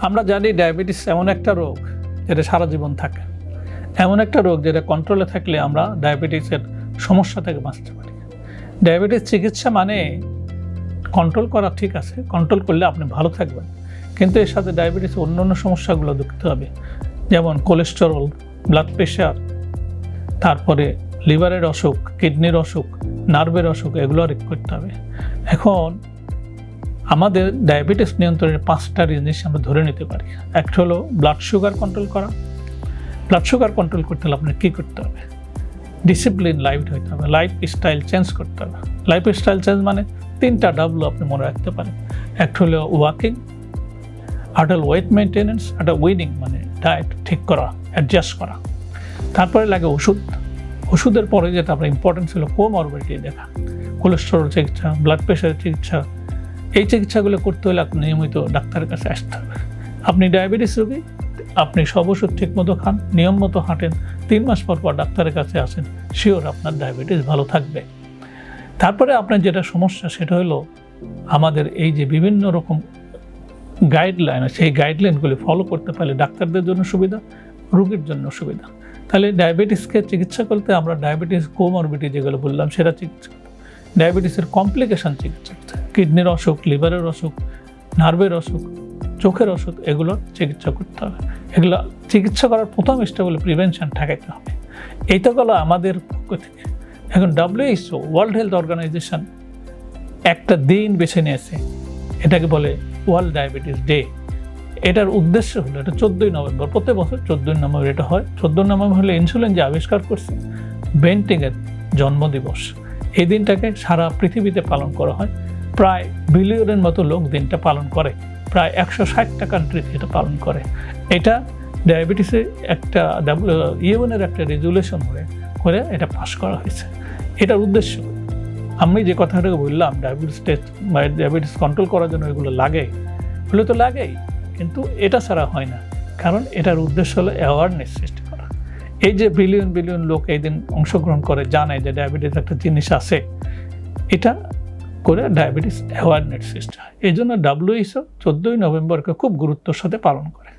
আমরা জানি ডায়াবেটিস এমন একটা রোগ যেটা সারা জীবন থাকে। এমন একটা রোগ যেটা কন্ট্রোলে থাকলে আমরা ডায়াবেটিসের সমস্যা থেকে বাঁচতে পারি। ডায়াবেটিস চিকিৎসা মানে কন্ট্রোল করা ঠিক আছে কন্ট্রোল করলে আপনি ভালো থাকবেন। কিন্তু এর সাথে ডায়াবেটিস অন্য অন্য সমস্যাগুলো দেখতে হবে। যেমন কোলেস্টেরল ব্লাড প্রেশার তারপরে লিভারের অসুখ কিডনির অসুখ নার্ভের অসুখ, এগুলো ঠিক করতে হবে। এখন আমাদের ডায়াবেটিস নিয়ন্ত্রণের পাঁচটা জিনিস আমরা ধরে নিতে পারি। একটা হলো ব্লাড সুগার কন্ট্রোল করা। ব্লাড সুগার কন্ট্রোল করতে হলে আপনার কী করতে হবে? ডিসিপ্লিন লাইফ হইতে হবে। লাইফ স্টাইল চেঞ্জ করতে হবে। লাইফ স্টাইল চেঞ্জ মানে তিনটা ডাবলু আপনি মনে রাখতে পারেন। একটা হলো ওয়াকিং হলো ওয়েট মেনটেনেন্স একটা উইনিং মানে ডায়েট ঠিক করা অ্যাডজাস্ট করা। তারপরে লাগে ওষুধ। ওষুধের পরে যেটা আপনার ইম্পর্টেন্স হলো কোমরবিলিটি দেখা। কোলেস্টেরল চিকিৎসা ব্লাড প্রেশারের চিকিৎসা এই চিকিৎসাগুলো করতে হলে আপনি নিয়মিত ডাক্তারের কাছে আসতে হবে আপনি ডায়াবেটিস রোগী, আপনি সব ওষুধ ঠিক মতো খান, নিয়ম মতো হাঁটেন, তিন মাস পর পর ডাক্তারের কাছে আসেন, শিওর আপনার ডায়াবেটিস ভালো থাকবে তারপরে আপনার যেটা সমস্যা সেটা হলো আমাদের এই যে বিভিন্ন রকম গাইডলাইন আছে সেই গাইডলাইনগুলি ফলো করতে পারলে ডাক্তারদের জন্য সুবিধা, রোগীর জন্য সুবিধা তাহলে ডায়াবেটিসকে চিকিৎসা করতে আমরা ডায়াবেটিস কোমরবিটি যেগুলো বললাম, সেটা চিকিৎসা। ডায়াবেটিসের কমপ্লিকেশন চিকিৎসা। কিডনির অসুখ, লিভারের অসুখ, নার্ভের অসুখ, চোখের অসুখ, এগুলো চিকিৎসা করতে হবে। এগুলো চিকিৎসা করার প্রথম স্টেপ হলো প্রিভেনশন ঠেকাইতে হবে। এইটা গেলো আমাদের পক্ষ থেকে। এখন ডাব্লিউএইচও ওয়ার্ল্ড হেলথ অর্গানাইজেশন একটা দিন বেছে নিয়েছে। এটাকে বলে ওয়ার্ল্ড ডায়াবেটিস ডে এটার উদ্দেশ্য হলো, এটা চোদ্দোই নভেম্বর, প্রত্যেক বছর চোদ্দোই নভেম্বর এটা হয়। চোদ্দোই নভেম্বর হলে ইনসুলিন যে আবিষ্কার করছে বেন্টিংয়ের জন্মদিবস। এই দিনটাকে সারা পৃথিবীতে পালন করা হয়। প্রায় বিলিয়নের মতো লোক দিনটা পালন করে, প্রায় একশো ষাটটা কান্ট্রিতে এটা পালন করে। এটা ডায়াবেটিসে একটা ইউএনের একটা রেজুলেশন হয়ে করে এটা পাস করা হয়েছে। এটার উদ্দেশ্য, আমি যে কথাটা বললাম ডায়াবেটিস টেস্ট বা ডায়াবেটিস কন্ট্রোল করার জন্য এগুলো লাগে, এগুলো তো লাগেই, কিন্তু এটা ছাড়া হয় না। কারণ এটার উদ্দেশ্য হলো অ্যাওয়ারনেস সৃষ্টি করা। এই যে বিলিয়ন বিলিয়ন লোক এই দিন অংশগ্রহণ করে, জানে যে ডায়াবেটিস একটা জিনিস আছে, এটা করে ডায়াবেটিস অ্যাওয়ারনেস হয় এই জন্য ডাব্লিউএইচও চোদ্দোই নভেম্বরকে খুব গুরুত্বর সাথে পালন করে।